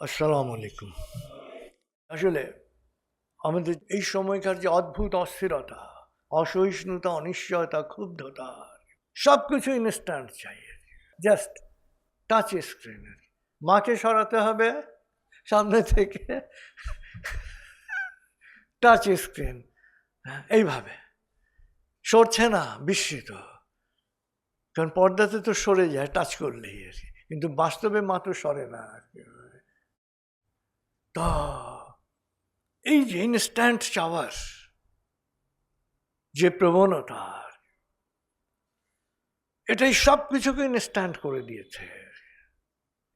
আসসালামু আলাইকুম। আসলে আমাদের এই সময়কার যে অদ্ভুত অস্থিরতা, অসহিষ্ণুতা, অনিশ্চয়তা, ক্ষুব্ধতা সব কিছু ইনস্ট্যান্ট চাই জাস্ট টাচ স্ক্রিনের মাকে সরাতে হবে, সামনে থেকে টাচ স্ক্রিন এইভাবে। সরছে না, বিস্মিত। কারণ পর্দাতে তো সরে যায় টাচ করলেই আর। কিন্তু বাস্তবে মা তো সরে না আর কি। এই যে ইনস্ট্যান্ট চাওয়ার যে প্রবণতা, এটাই সব কিছুকে ইনস্ট্যান্ট করে দিয়েছে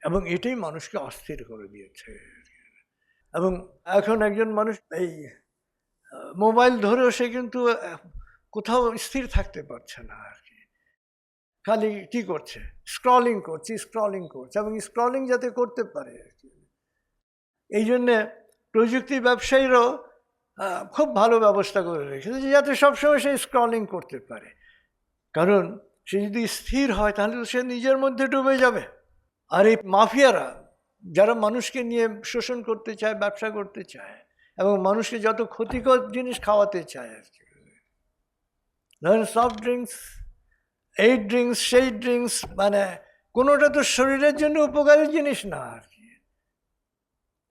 এবং এটাই মানুষকে অস্থির করে দিয়েছে। এবং এখন একজন মানুষ, এই, মোবাইল ধরেও সে কিন্তু, কোথাও স্থির থাকতে পারছে না আর কি। খালি কি করছে? স্ক্রলিং করছে স্ক্রলিং করছে এবং স্ক্রলিং যাতে করতে পারে আর কি। এই জন্যে প্রযুক্তি ব্যবসায়ীরাও খুব ভালো ব্যবস্থা করে রেখেছে যাতে সবসময় সে স্ক্রলিং করতে পারে। কারণ সে যদি স্থির হয় তাহলে তো সে নিজের মধ্যে ডুবে যাবে। আর এই মাফিয়ারা যারা মানুষকে নিয়ে শোষণ করতে চায়, ব্যবসা করতে চায় এবং মানুষকে যত ক্ষতিকর জিনিস খাওয়াতে চায় আর কি। ধরেন সফট ড্রিঙ্কস এই ড্রিঙ্কস সেই ড্রিঙ্কস মানে কোনোটা তো শরীরের জন্য উপকারী জিনিস না আর।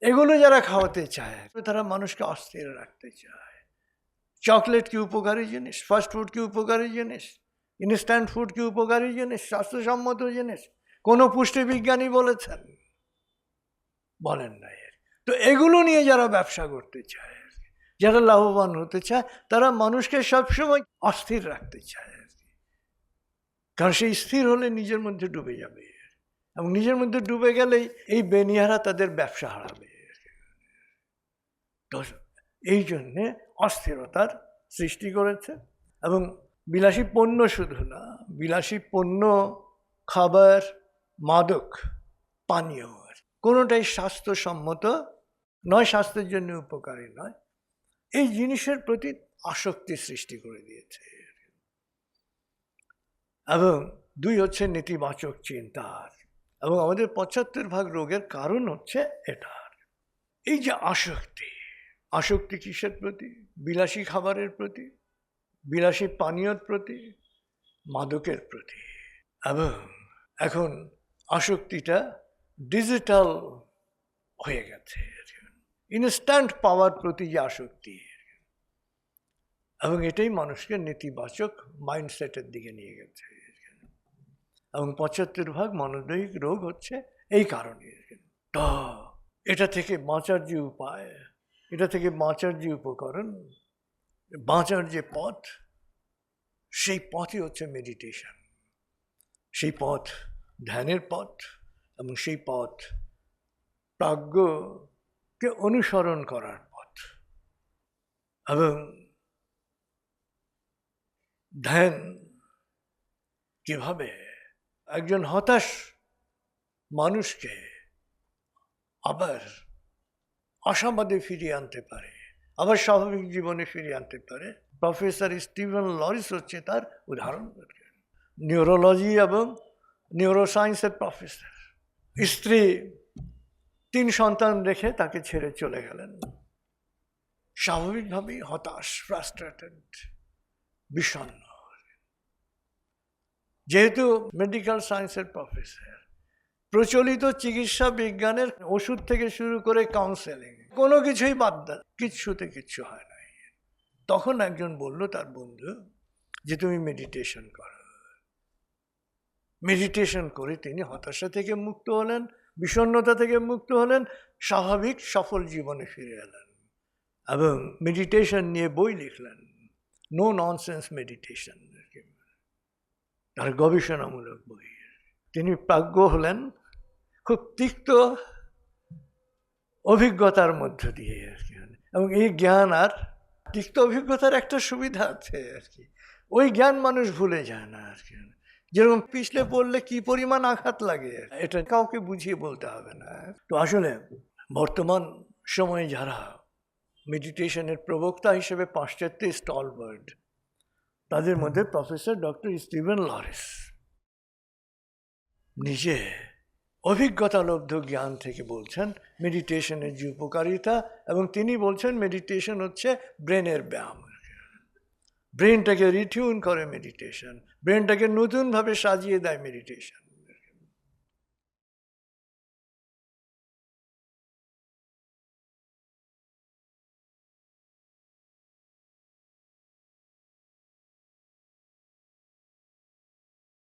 এগুলো যারা খাওয়াতে চায়, তারা মানুষকে অস্থির রাখতে চায়। চকলেট কি উপকারী জিনিস? ফাস্ট ফুড কি উপকারী জিনিস? ইনস্ট্যান্ট ফুড কি উপকারী জিনিস? স্বাস্থ্যসম্মত জিনিস? কোনো পুষ্টিবিজ্ঞানী বলেছেন? বলেন না এর তো এগুলো নিয়ে যারা ব্যবসা করতে চায়, যারা লাভবান হতে চায়, তারা মানুষকে সবসময় অস্থির রাখতে চায়। আর কি। কারণ সেই স্থির হলে নিজের মধ্যে ডুবে যাবে। এবং নিজের মধ্যে ডুবে গেলেই এই বেনিয়ারা তাদের ব্যবসা হারাবে। এই জন্যে অস্থিরতার সৃষ্টি করেছে এবং বিলাসী পণ্য শুধু না, বিলাসী পণ্য, খাবার, মাদক, পানীয় কোনোটাই স্বাস্থ্যসম্মত নয়, স্বাস্থ্যের জন্য উপকারী নয়। এই জিনিসের প্রতি আসক্তি সৃষ্টি করে দিয়েছে। এবং দুই হচ্ছে নেতিবাচক চিন্তার এবং আমাদের পঁচাত্তর ভাগ রোগের কারণ হচ্ছে এটার এই যে আসক্তি আসক্তি কিসের প্রতি? বিলাসী খাবারের প্রতি? বিলাসী পানীয়র প্রতি? মাদকের প্রতি? এবং এখন আসক্তিটা ডিজিটাল হয়ে গেছে। ইনস্ট্যান্ট পাওয়ার প্রতি যে আসক্তি। এবং এটাই মানুষকে নেতিবাচক মাইন্ডসেটের দিকে নিয়ে গেছে। এবং পঁচাত্তর ভাগ মানবিক রোগ হচ্ছে এই কারণে। তো, এটা থেকে বাঁচার যে উপায় এটা থেকে বাঁচার যে উপকরণ, বাঁচার যে পথ, সেই পথই হচ্ছে মেডিটেশন সেই পথ ধ্যানের পথ এবং সেই পথ প্রাজ্ঞকে অনুসরণ করার পথ। এবং ধ্যান কীভাবে একজন হতাশ মানুষকে আবার আশাবাদে ফিরিয়ে আনতে পারে, আবার স্বাভাবিক জীবনে ফিরিয়ে আনতে পারে। প্রফেসর স্টিভেন লরিস হচ্ছে তার উদাহরণ। নিউরোলজি এবং নিউরোসায়েন্সের প্রফেসর। স্ত্রী, তিন সন্তান রেখে তাকে ছেড়ে চলে গেলেন। স্বাভাবিকভাবেই হতাশ ফ্রাস্ট্রেটেড বিষণ্ণ। যেহেতু মেডিকেল সায়েন্সের প্রফেসর প্রচলিত চিকিৎসা বিজ্ঞানের ওষুধ থেকে শুরু করে কাউন্সেলিং কোনো কিছুই বাদ দেন কিচ্ছুতে কিচ্ছু হয় না। তখন একজন বলল তার বন্ধু যে, তুমি মেডিটেশন করো। মেডিটেশন করে তিনি হতাশা থেকে মুক্ত হলেন, বিষণ্ণতা থেকে মুক্ত হলেন, স্বাভাবিক সফল জীবনে ফিরে এলেন এবং মেডিটেশন নিয়ে বই লিখলেন। নো ননসেন্স মেডিটেশন তার গবেষণামূলক বই। তিনি প্রাজ্ঞ হলেন খুব তিক্ত অভিজ্ঞতার মধ্য দিয়ে আর কি। এবং এই জ্ঞান আর তিক্ত অভিজ্ঞতার একটা সুবিধা আছে আর কি। ওই জ্ঞান মানুষ ভুলে যায় না আর কি। যেরকম পিছলে পড়লে কি পরিমাণ আঘাত লাগে, এটা কাউকে বুঝিয়ে বলতে হবে না। তো আসলে বর্তমান সময়ে যারা মেডিটেশনের প্রবক্তা হিসেবে পাশ্চাত্যে স্টলবার্ড, তাদের মধ্যে প্রফেসর ডক্টর স্টিভেন লরেস নিজে অভিজ্ঞতালব্ধ জ্ঞান থেকে বলছেন মেডিটেশনের যে উপকারিতা এবং তিনি বলছেন মেডিটেশন হচ্ছে ব্রেনের ব্যায়াম। ব্রেনটাকে রিটিউন করে মেডিটেশন ব্রেনটাকে নতুনভাবে সাজিয়ে দেয় মেডিটেশন